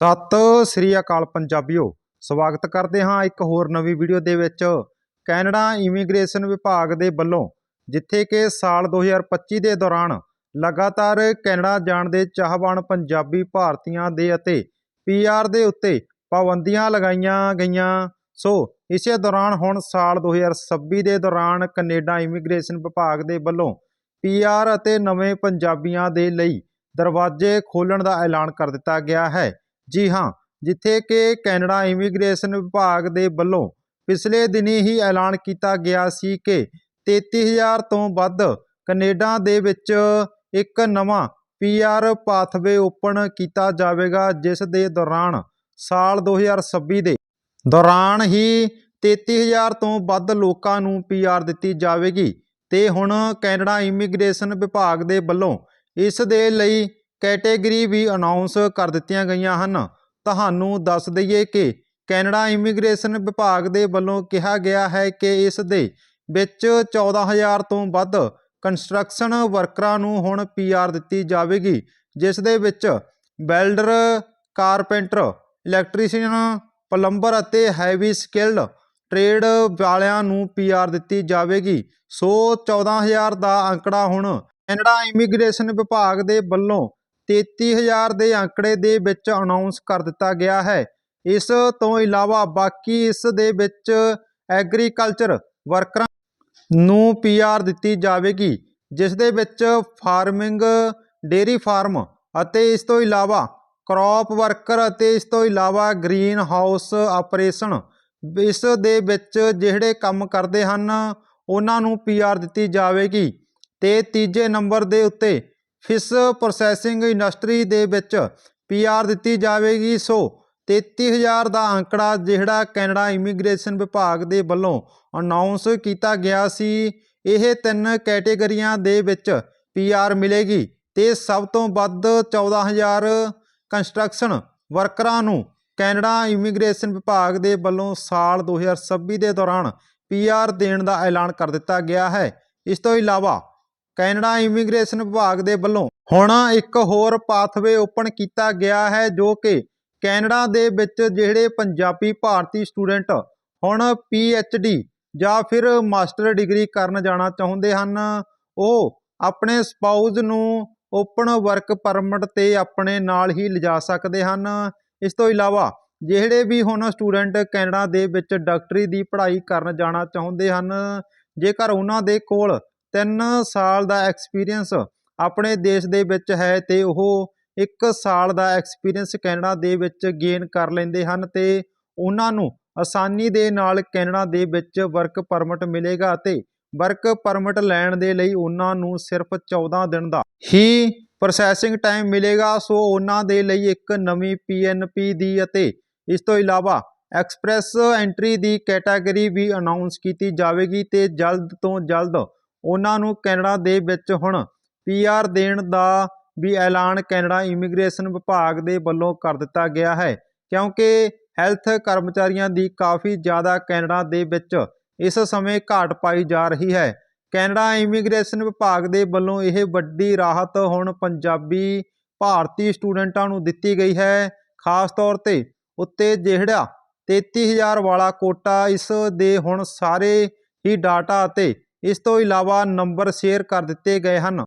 ਸਤਿ ਸ੍ਰੀ ਅਕਾਲ ਪੰਜਾਬੀਓ, ਸਵਾਗਤ ਕਰਦੇ ਹਾਂ ਇੱਕ ਹੋਰ ਨਵੀਂ ਵੀਡੀਓ ਦੇ ਵਿੱਚ। ਕੈਨੇਡਾ ਇਮੀਗ੍ਰੇਸ਼ਨ ਵਿਭਾਗ ਦੇ ਵੱਲੋਂ, ਜਿੱਥੇ ਕਿ ਸਾਲ 2025 ਦੇ ਦੌਰਾਨ ਲਗਾਤਾਰ ਕੈਨੇਡਾ ਜਾਣ ਦੇ ਚਾਹਵਾਨ ਪੰਜਾਬੀ ਭਾਰਤੀਆਂ ਦੇ ਅਤੇ ਪੀਆਰ ਦੇ ਉੱਤੇ ਪਾਬੰਦੀਆਂ ਲਗਾਈਆਂ ਗਈਆਂ। ਸੋ, ਇਸੇ ਦੌਰਾਨ ਹੁਣ ਸਾਲ 2026 ਦੇ ਦੌਰਾਨ ਕੈਨੇਡਾ ਇਮੀਗ੍ਰੇਸ਼ਨ ਵਿਭਾਗ ਦੇ ਵੱਲੋਂ ਪੀਆਰ ਅਤੇ ਨਵੇਂ ਪੰਜਾਬੀਆਂ ਦੇ ਲਈ ਦਰਵਾਜ਼ੇ ਖੋਲ੍ਹਣ ਦਾ ਐਲਾਨ ਕਰ ਦਿੱਤਾ ਗਿਆ ਹੈ। ਜੀ ਹਾਂ, ਜਿੱਥੇ ਕਿ ਕੈਨੇਡਾ ਇਮੀਗ੍ਰੇਸ਼ਨ ਵਿਭਾਗ ਦੇ ਵੱਲੋਂ ਪਿਛਲੇ ਦਿਨੀ ਹੀ ਐਲਾਨ ਕੀਤਾ ਗਿਆ ਸੀ ਕਿ 33000 ਤੋਂ ਵੱਧ ਕੈਨੇਡਾ ਦੇ ਵਿੱਚ ਇੱਕ ਨਵਾਂ ਪੀਆਰ ਪਾਥਵੇ ਓਪਨ ਕੀਤਾ ਜਾਵੇਗਾ, ਜਿਸ ਦੇ ਦੌਰਾਨ ਸਾਲ 2026 ਦੇ ਦੌਰਾਨ ਹੀ 33000 ਤੋਂ ਵੱਧ ਲੋਕਾਂ ਨੂੰ ਪੀਆਰ ਦਿੱਤੀ ਜਾਵੇਗੀ। ਤੇ ਹੁਣ ਕੈਨੇਡਾ ਇਮੀਗ੍ਰੇਸ਼ਨ ਵਿਭਾਗ ਦੇ ਵੱਲੋਂ ਇਸ ਦੇ ਲਈ ਕੈਟੇਗਰੀ ਵੀ ਅਨਾਉਂਸ ਕਰ ਦਿੱਤੀਆਂ ਗਈਆਂ ਹਨ। ਤੁਹਾਨੂੰ ਦੱਸ ਦਈਏ ਕਿ ਕੈਨੇਡਾ ਇਮੀਗ੍ਰੇਸ਼ਨ ਵਿਭਾਗ ਦੇ ਵੱਲੋਂ ਕਿਹਾ ਗਿਆ ਹੈ ਕਿ ਇਸ ਦੇ ਵਿੱਚ 14000 ਤੋਂ ਵੱਧ ਕੰਸਟਰਕਸ਼ਨ ਵਰਕਰਾਂ ਨੂੰ ਹੁਣ ਪੀਆਰ ਦਿੱਤੀ ਜਾਵੇਗੀ, ਜਿਸ ਦੇ ਵਿੱਚ ਵੈਲਡਰ ਕਾਰਪੈਂਟਰ ਇਲੈਕਟ੍ਰੀਸ਼ੀਅਨ ਪਲੰਬਰ ਅਤੇ ਹੈਵੀ ਸਕਿਲਡ ਟ੍ਰੇਡ ਵਾਲਿਆਂ ਨੂੰ ਪੀਆਰ ਦਿੱਤੀ ਜਾਵੇਗੀ। ਸੋ 14000 ਦਾ ਅੰਕੜਾ ਹੁਣ ਕੈਨੇਡਾ ਇਮੀਗ੍ਰੇਸ਼ਨ ਵਿਭਾਗ ਦੇ ਵੱਲੋਂ 33000 ਦੇ ਅੰਕੜੇ ਦੇ ਵਿੱਚ ਅਨਾਉਂਸ ਕਰ ਦਿੱਤਾ ਗਿਆ ਹੈ। ਇਸ ਤੋਂ ਇਲਾਵਾ ਬਾਕੀ ਇਸ ਦੇ ਵਿੱਚ ਐਗਰੀਕਲਚਰ ਵਰਕਰਾਂ ਨੂੰ ਪੀਆਰ ਦਿੱਤੀ ਜਾਵੇਗੀ, ਜਿਸ ਦੇ ਵਿੱਚ ਫਾਰਮਿੰਗ ਡੇਰੀ ਫਾਰਮ ਅਤੇ ਇਸ ਤੋਂ ਇਲਾਵਾ ਕ੍ਰੌਪ ਵਰਕਰ ਅਤੇ ਇਸ ਤੋਂ ਇਲਾਵਾ ਗ੍ਰੀਨ ਹਾਊਸ ਆਪਰੇਸ਼ਨ ਇਸ ਦੇ ਵਿੱਚ ਜਿਹੜੇ ਕੰਮ ਕਰਦੇ ਹਨ, ਉਹਨਾਂ ਨੂੰ ਪੀਆਰ ਦਿੱਤੀ ਜਾਵੇਗੀ। ਤੇ ਤੀਜੇ ਨੰਬਰ ਦੇ ਉੱਤੇ ਫਿਸ਼ ਪ੍ਰੋਸੈਸਿੰਗ ਇੰਡਸਟਰੀ ਦੇ ਵਿੱਚ ਪੀਆਰ ਦਿੱਤੀ ਜਾਵੇਗੀ। ਸੋ 33000 ਦਾ ਅੰਕੜਾ ਜਿਹੜਾ ਕੈਨੇਡਾ ਇਮੀਗ੍ਰੇਸ਼ਨ ਵਿਭਾਗ ਦੇ ਵੱਲੋਂ ਅਨਾਉਂਸ ਕੀਤਾ ਗਿਆ ਸੀ, ਇਹ ਤਿੰਨ ਕੈਟੇਗਰੀਆਂ ਦੇ ਵਿੱਚ ਪੀਆਰ ਮਿਲੇਗੀ ਤੇ ਸਭ ਤੋਂ ਵੱਧ 14000 ਕੰਸਟਰਕਸ਼ਨ ਵਰਕਰਾਂ ਨੂੰ ਕੈਨੇਡਾ ਇਮੀਗ੍ਰੇਸ਼ਨ ਵਿਭਾਗ ਦੇ ਵੱਲੋਂ ਸਾਲ 2026 ਦੇ ਦੌਰਾਨ ਪੀਆਰ ਦੇਣ ਦਾ ਐਲਾਨ ਕਰ ਦਿੱਤਾ ਗਿਆ ਹੈ। ਇਸ ਤੋਂ ਇਲਾਵਾ ਕੈਨੇਡਾ ਇਮੀਗ੍ਰੇਸ਼ਨ ਵਿਭਾਗ ਦੇ ਵੱਲੋਂ ਹੁਣ ਇੱਕ ਹੋਰ ਪਾਥਵੇ ਓਪਨ ਕੀਤਾ ਗਿਆ ਹੈ, ਜੋ ਕਿ ਕੈਨੇਡਾ ਦੇ ਵਿੱਚ ਜਿਹੜੇ ਪੰਜਾਬੀ ਭਾਰਤੀ ਸਟੂਡੈਂਟ ਹੁਣ ਡੀ ਜਾਂ ਫਿਰ ਮਾਸਟਰ ਡਿਗਰੀ ਕਰਨ ਜਾਣਾ ਚਾਹੁੰਦੇ ਹਨ। ਉਹ ਆਪਣੇ ਸਪਾਊਜ਼ ਨੂੰ ਓਪਨ ਵਰਕ ਪਰਮਿਟ ਤੇ ਆਪਣੇ ਨਾਲ ਹੀ ਲਿਜਾ ਸਕਦੇ ਹਨ। ਇਸ ਤੋਂ ਇਲਾਵਾ ਜਿਹੜੇ ਵੀ ਹੁਣ ਸਟੂਡੈਂਟ ਕੈਨੇਡਾ ਦੇ ਵਿੱਚ ਡਾਕਟਰੀ ਦੀ ਪੜ੍ਹਾਈ ਕਰਨ ਜਾਣਾ ਚਾਹੁੰਦੇ ਹਨ, ਜੇਕਰ ਉਹਨਾਂ ਦੇ ਕੋਲ 3 ਸਾਲ ਦਾ ਐਕਸਪੀਰੀਅੰਸ ਆਪਣੇ ਦੇਸ਼ ਦੇ ਵਿੱਚ ਹੈ ਤੇ ਉਹ 1 ਸਾਲ ਦਾ ਐਕਸਪੀਰੀਅੰਸ ਕੈਨੇਡਾ ਦੇ ਵਿੱਚ ਗੇਨ ਕਰ ਲੈਂਦੇ ਹਨ ਤੇ ਉਹਨਾਂ ਨੂੰ ਆਸਾਨੀ ਦੇ ਨਾਲ ਕੈਨੇਡਾ ਦੇ ਵਿੱਚ ਵਰਕ ਪਰਮਿਟ ਮਿਲੇਗਾ ਅਤੇ ਵਰਕ ਪਰਮਿਟ ਲੈਣ ਦੇ ਲਈ ਉਹਨਾਂ ਨੂੰ ਸਿਰਫ 14 ਦਿਨ ਦਾ ਹੀ ਪ੍ਰੋਸੈਸਿੰਗ ਟਾਈਮ ਮਿਲੇਗਾ, ਸੋ ਉਹਨਾਂ ਦੇ ਲਈ ਇੱਕ ਨਵੀਂ ਪੀਐਨਪੀ ਦੀ ਅਤੇ ਇਸ ਤੋਂ ਇਲਾਵਾ ਐਕਸਪ੍ਰੈਸ ਐਂਟਰੀ ਦੀ ਕੈਟਾਗਰੀ ਵੀ ਅਨਾਉਂਸ ਕੀਤੀ ਜਾਵੇਗੀ ਤੇ ਜਲਦ ਤੋਂ ਜਲਦ ਉਹਨਾਂ ਨੂੰ ਕੈਨੇਡਾ ਦੇ ਵਿੱਚ ਹੁਣ ਪੀਆਰ ਦੇਣ ਦਾ ਵੀ ਐਲਾਨ ਕੈਨੇਡਾ ਇਮੀਗ੍ਰੇਸ਼ਨ ਵਿਭਾਗ ਦੇ ਵੱਲੋਂ ਕਰ ਦਿੱਤਾ ਗਿਆ ਹੈ। ਕਿਉਂਕਿ ਹੈਲਥ ਕਰਮਚਾਰੀਆਂ ਦੀ ਕਾਫੀ ਜ਼ਿਆਦਾ ਕੈਨੇਡਾ ਦੇ ਵਿੱਚ ਇਸ ਸਮੇਂ ਘਾਟ ਪਾਈ ਜਾ ਰਹੀ ਹੈ। ਕੈਨੇਡਾ ਇਮੀਗ੍ਰੇਸ਼ਨ ਵਿਭਾਗ ਦੇ ਵੱਲੋਂ ਇਹ ਵੱਡੀ ਰਾਹਤ ਹੁਣ ਪੰਜਾਬੀ ਭਾਰਤੀ ਸਟੂਡੈਂਟਾਂ ਨੂੰ ਦਿੱਤੀ ਗਈ ਹੈ। ਖਾਸ ਤੌਰ ਤੇ ਉੱਤੇ ਜਿਹੜਾ 33000 ਵਾਲਾ ਕੋਟਾ ਇਸ ਦੇ ਹੁਣ ਸਾਰੇ ਹੀ ਡਾਟਾ ਅਤੇ ਇਸ ਤੋਂ ਇਲਾਵਾ ਨੰਬਰ ਸ਼ੇਅਰ ਕਰ ਦਿੱਤੇ ਗਏ ਹਨ।